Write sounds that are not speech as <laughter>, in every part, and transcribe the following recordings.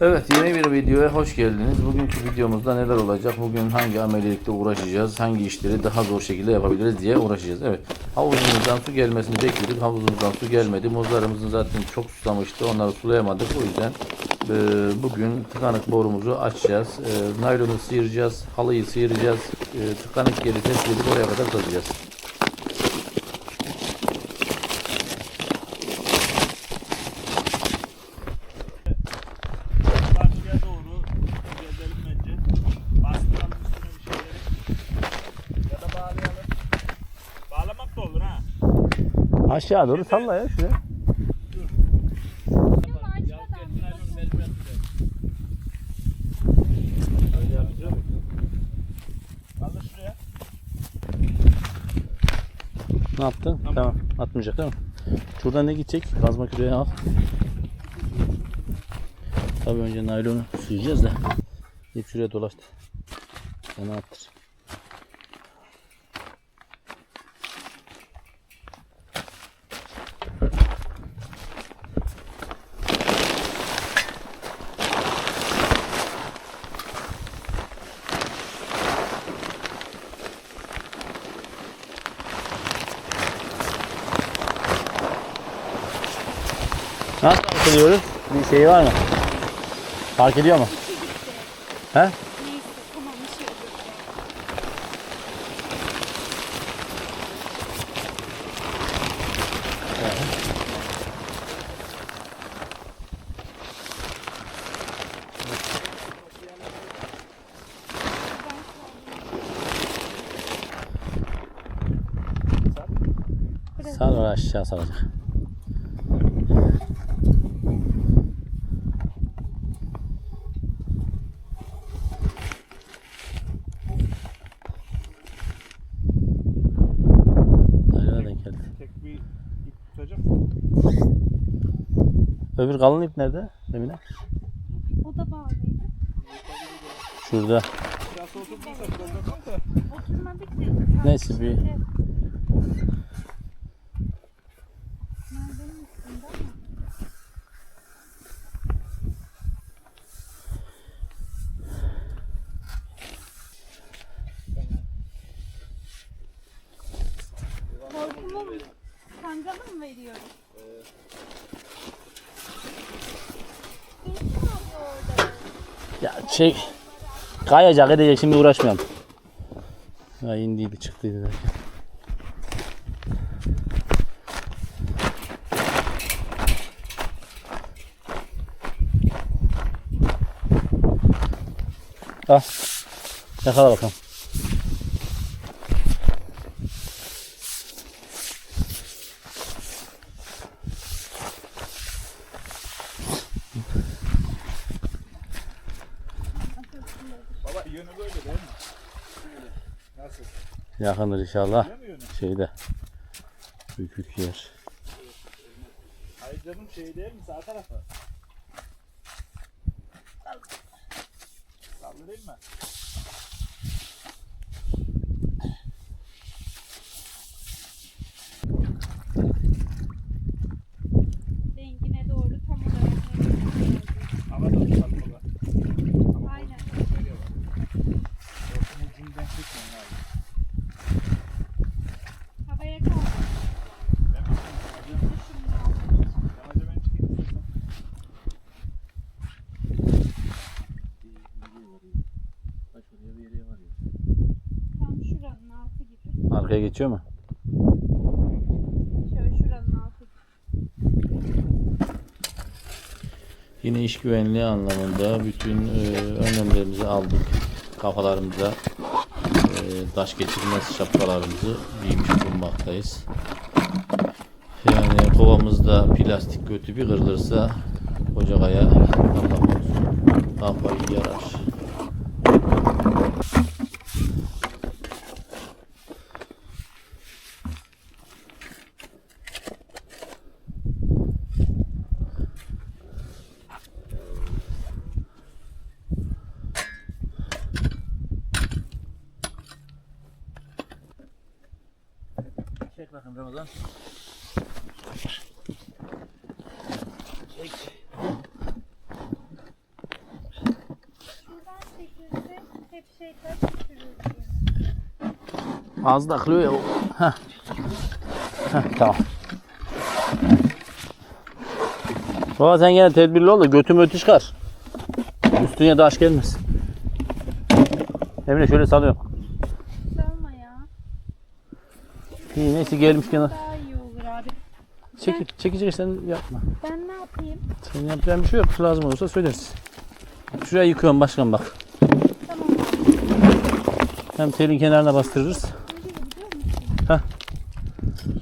Evet yeni bir videoya hoş geldiniz. Bugünkü videomuzda neler olacak? Bugün hangi amelilikle uğraşacağız? Hangi işleri daha zor şekilde yapabiliriz diye uğraşacağız. Evet havuzumuzdan su gelmesini bekledik. Havuzumuzdan su gelmedi. Muzlarımızın zaten çok susamıştı. Onları sulayamadık. O yüzden e, bugün tıkanık borumuzu açacağız. E, naylonu sıyıracağız. Halıyı sıyıracağız. E, tıkanık yeri tespit edip oraya kadar tazacağız. Karşıya doğru gezelim bence. Bastıralım üstüne bir şeyleri. Ya da bağlayalım. Bağlamak da olur ha. Aşağı doğru salla ya şuraya. Ne yaptın? Tamam. Atmayacak değil mi? Şuradan ne gidecek? Kazma küreği al. Tabii önce naylonu sıyacağız da. İp şuraya dolaştı. Sana attır. Nasıl atılıyoruz? Bir şey var mı? Fark ediyor mu? He? Sağ aşağı salacak. Naylona denk geldi. Tek bir ip tutacak. Öbür kalın ip nerede? Emine? O da bağlıydı. Şurada. Da. Oturmadık ki. Neyse bir. Korkumu mu? Kancalı mı veriyorum? Kim alıyor orada? Ya çek kayacak edecek şimdi uğraşmayalım. Ya indiydi çıktıydı. zaten. Al. Yakala bakalım. Baba yönü böyle değil mi? Böyle. Nasıl? Yakındır inşallah. Şeyde. Bükük yer. Hayır canım şey değil mi? Sağ tarafa. Kaldırayım mı? Dengine doğru tam olarak nereye Hava da tutalım baba. Ama Aynen. Böyle var. Hortum ucundan çekmem lazım. Havaya kaldı. Ben mi? Hadi. Yamaca ben çıkayım istersen. Tam şuranın altı gibi. Arkaya geçiyor mu? Şöyle şuranın altı gibi. Yine iş güvenliği anlamında bütün e, önlemlerimizi aldık. Kafalarımıza e, taş geçirmez şapkalarımızı giymiş bulunmaktayız. Yani kovamızda plastik kötü bir kırılırsa koca kaya Allah korusun kafayı yarar. Çek Ramazan. Çek. hep Az da kılıyor ya. Heh. Heh, tamam. Baba sen gene tedbirli ol da götüm ötü çıkar. Üstüne taş gelmez. Emre şöyle salıyorum. İyi neyse gelmişken Daha iyi olur abi. çekil, yapma. Ben ne yapayım? Senin yapacağın bir şey yok. Lazım olursa söyleriz. Şuraya yıkıyorum başkan bak. Tamam abi. Hem telin kenarına bastırırız. Nereye biliyor musun? Heh.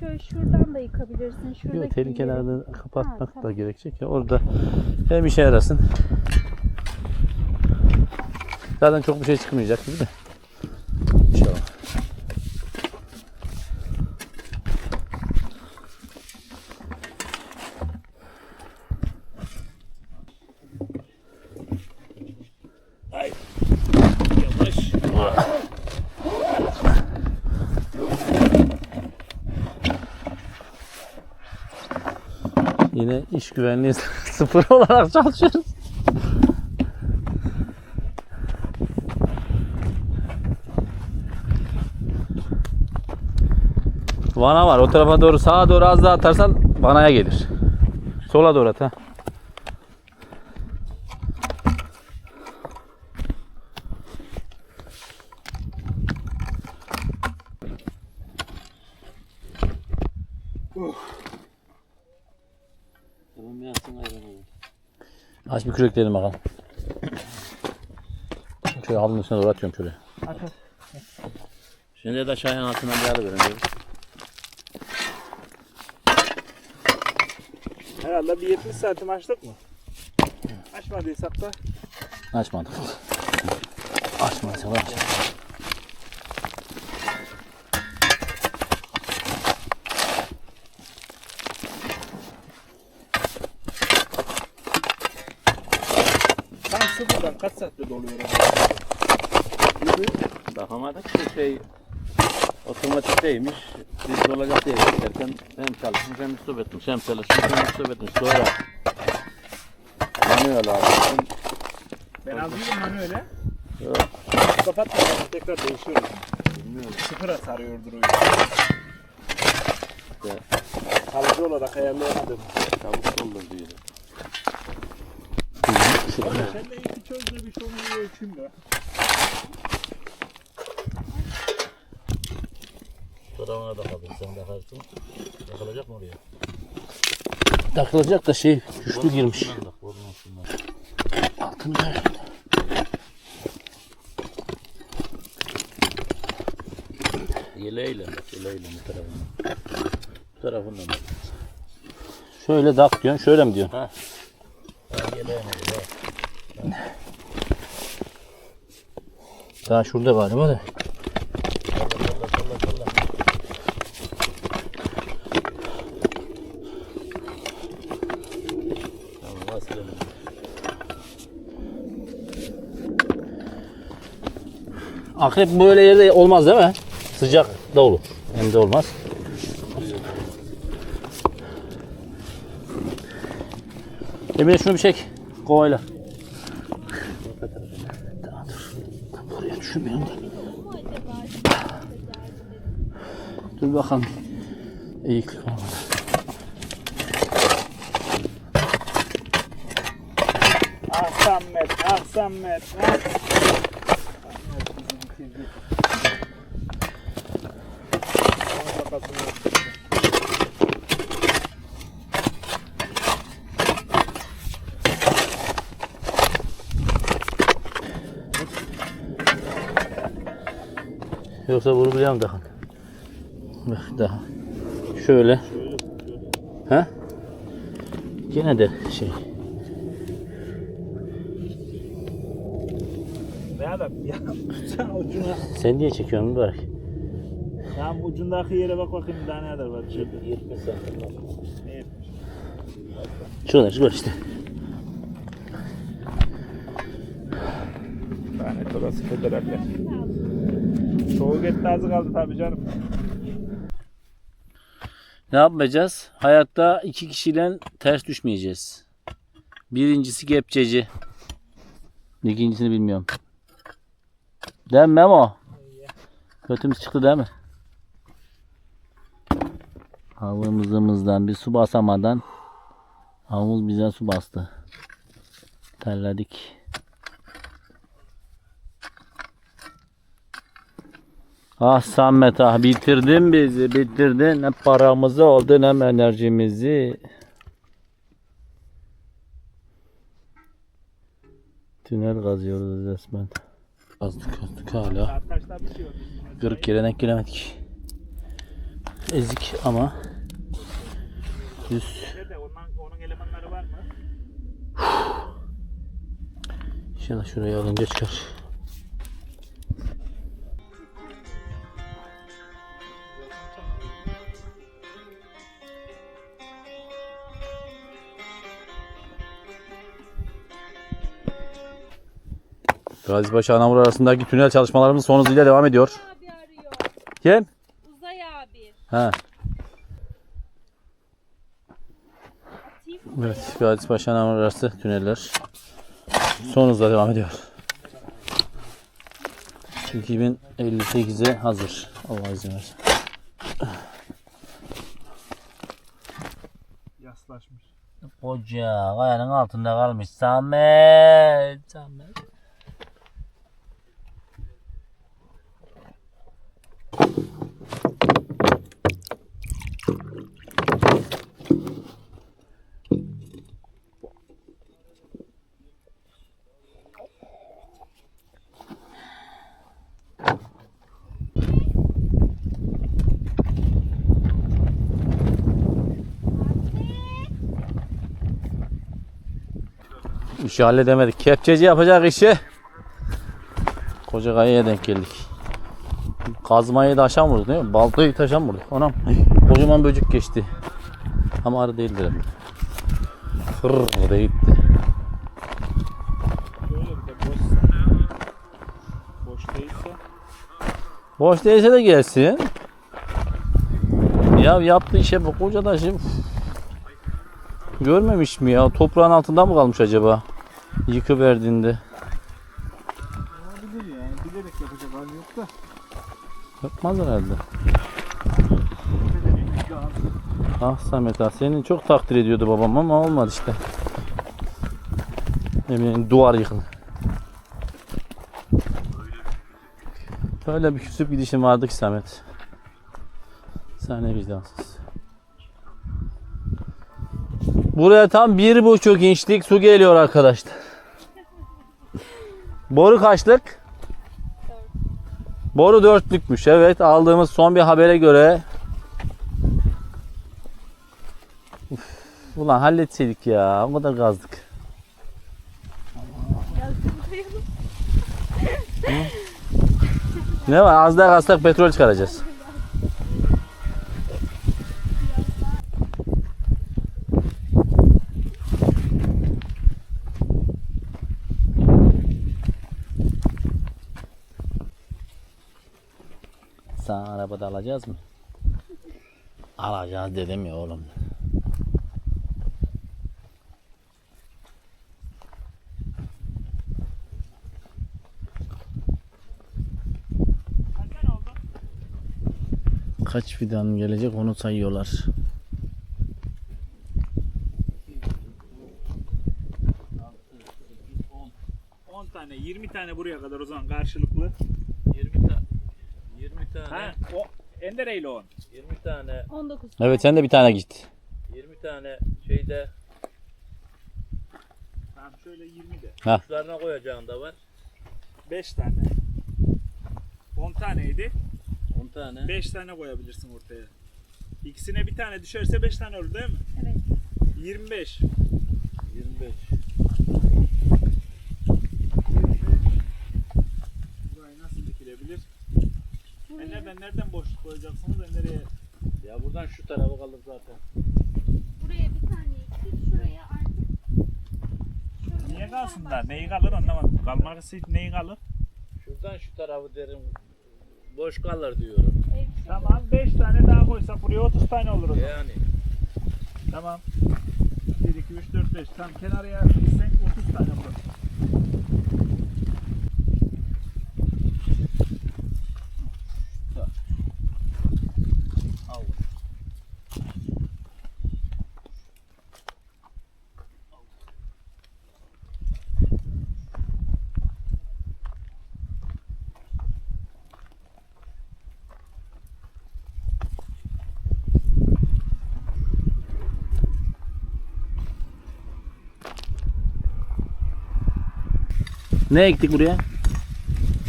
Şöyle şuradan da yıkabilirsin. Şuradaki Yok telin yeri- kenarını kapatmak Ha, da tamam. gerekecek ya. Orada hem işe yarasın. Zaten çok bir şey çıkmayacak gibi de. İnşallah. Yavaş. Yine iş güvenliği <laughs> sıfır olarak çalışıyoruz. Vana var. O tarafa doğru sağa doğru az daha atarsan vanaya gelir. Sola doğru at ha. Aç bir kürekleyelim bakalım. Şöyle halının üstüne doğru atıyorum şöyle. Şimdi de çayın altından bir alıverin diyoruz. Herhalde bir 70 santim açtık mı? Açmadıysak da Açmadık. Açmadıysa var. tam kaç saatte doluyor? Bakamadık ki şey otomatikteymiş. Biz olacak diye beklerken hem çalışmış hem stop etmiş. Hem çalışmış hem stop etmiş. Sonra manuel aldım. Ben aldıydım hani öyle. Yok. Kapatmadan tekrar değişiyor. Bilmiyorum. Sıfıra sarıyordur o. İşte Kalıcı olarak ayarlayamadım. çabuk olur diyor. Sen de iki çözde bir şunu ölçeyim. Fotoğrafına da kalır. Sen de karsın. Yakılacak mı oraya? Takılacak da şey güçlü girmiş. Altını ver. Yeleğiyle bak. Yeleğiyle bu tarafından. Bu tarafından bak. Şöyle dak diyorsun, şöyle mi diyorsun? Ha. Ha, Yeleğine bak. Daha şurada galiba da. Akrep böyle yerde olmaz değil mi? Sıcak da olur. Hem de olmaz. Emine şunu bir çek. Kovayla. Tamam, dur. Buraya düşürmüyorum da. Bu mu acaba? Dur bakalım. Eğiklik olmadı. Ah Samet, ah Samet, ah. Yoksa bunu biliyorum daha. Bak daha. Şöyle. Ha? Gene de şey. Adam ya? <laughs> Sen ucuna. Sen niye çekiyorsun mübarek? Tam ucundaki yere bak bakayım daha ne kadar var. Şöyle. 20 santim var. Şurada şurada işte. Lanet olası federaller. Soğuk et tarzı kaldı tabii canım. Ne yapmayacağız? Hayatta iki kişiyle ters düşmeyeceğiz. Birincisi kepçeci. İkincisini bilmiyorum. Değil mi Memo? Kötümüz çıktı değil mi? Havımızımızdan bir su basamadan havumuz bize su bastı. Terledik. Ah Samet ah bitirdin bizi bitirdin. Hem paramızı aldın hem enerjimizi. Tünel kazıyoruz resmen. Kazdık kazdık hala. Arkadaşlar bir şey yok. Kırık yere denk gelemedik. Ezik ama düz. İnşallah şuraya alınca çıkar. Gazipaşa Anamur arasındaki tünel çalışmalarımız son hızıyla devam ediyor. Abi arıyor. Kim? Uzay abi. Ha. Atayım mı? Evet, Gazipaşa Anamur arası tüneller son hızla devam ediyor. 2058'e hazır. Allah izin versin. Yaslaşmış. Koca kayanın altında kalmış Samet. Samet. İşi halledemedik. Kepçeci yapacak işi. Koca kayaya denk geldik. Kazmayı da aşağı vurduk değil mi? Baltayı taşan vurduk. Anam kocaman böcek geçti. Ama arı değildir hem. Hırr gitti. De değilse. Boş değilse de gelsin. Ya yaptığı işe bak koca da şimdi. Görmemiş mi ya? Toprağın altında mı kalmış acaba? Yıkıverdiğinde. Olabilir yani. Bilerek yapacak hali yok da. Yapmaz herhalde. Ah Samet ah seni çok takdir ediyordu babam ama olmadı işte. Eminim duvar yıkıldı. Öyle bir küsüp gidişim vardı ki Samet. Sen ne vicdansız. Buraya tam bir buçuk inçlik su geliyor arkadaşlar. Boru kaçlık? Boru dörtlükmüş. Evet aldığımız son bir habere göre. Uf, ulan halletseydik ya. O kadar gazdık. Hı? ne var? Az daha gazsak petrol çıkaracağız. Sen arabada alacağız mı? Alacağız dedim ya oğlum. Kaç fidan gelecek onu sayıyorlar. 10 tane, 20 tane buraya kadar o zaman karşılıklı. 20 tane 20 tane Ha, o Endereyle 10. 20 tane 19. Evet sen de bir tane git. 20 tane şeyde Tamam şöyle 20 de. uçlarına koyacağın da var. 5 tane. 10 taneydi. 10 tane. 5 tane koyabilirsin ortaya. İkisine bir tane düşerse 5 tane olur değil mi? Evet. 25. 25. E nereden boşluk koyacaksınız? Ben nereye? Ya buradan şu tarafa kalır zaten. Buraya bir tane iki, şuraya artık. Niye buradan kalsınlar? Neyi kalır anlamadım. Kalması neyi kalır? Şuradan şu tarafı derim boş kalır diyorum. Tamam 5 tane daha koysak buraya 30 tane olur o zaman. Yani Tamam. 1, 2, 3, 4, 5. Tam kenarıya gitsen 30 tane olur. Ne ektik buraya?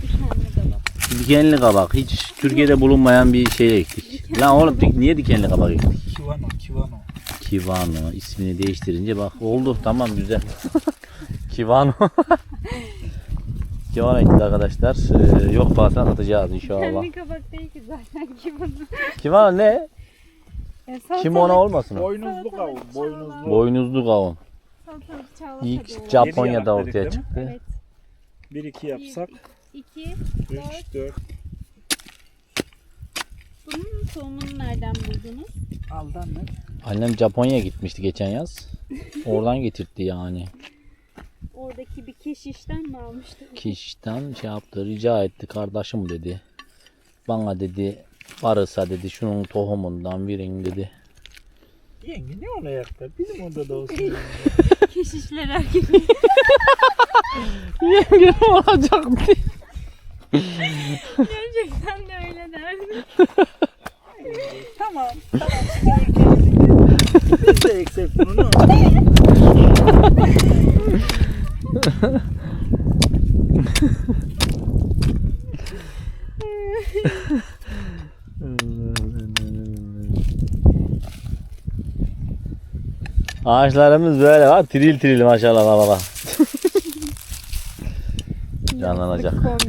Dikenli kabak. Dikenli kabak. Hiç Türkiye'de bulunmayan bir şey ektik. Lan oğlum dik- niye dikenli kabak ektik? Kivano, kivano. Kivano ismini değiştirince bak oldu tamam güzel. <laughs> Kivano. Kivano ektik arkadaşlar. Ee, yok bazen atacağız inşallah. Dikenli kabak değil ki zaten kimono. Kivano ne? Kimono olmasın o? Boynuzlu kavun, boynuzlu. Boynuzlu kavun. İlk. Japonya'da ortaya çıktı. Evet. 1 2 yapsak 2, 3 4 Bunun tohumunu nereden buldunuz? aldan ne? Annem Japonya'ya gitmişti geçen yaz. Oradan getirtti yani. Oradaki bir keşişten mi almıştın? Kişiden şey yaptı rica etti kardeşim dedi. Bana dedi varsa dedi şunun tohumundan verin dedi. Yenge ne olacak da bizim odada olsun. <laughs> Keşişler erkek. <laughs> Yengem olacaktı. Gerçekten de öyle derdim. tamam, tamam. Biz de bunu? Ağaçlarımız böyle var tiril tiril maşallah baba. Canlanacak.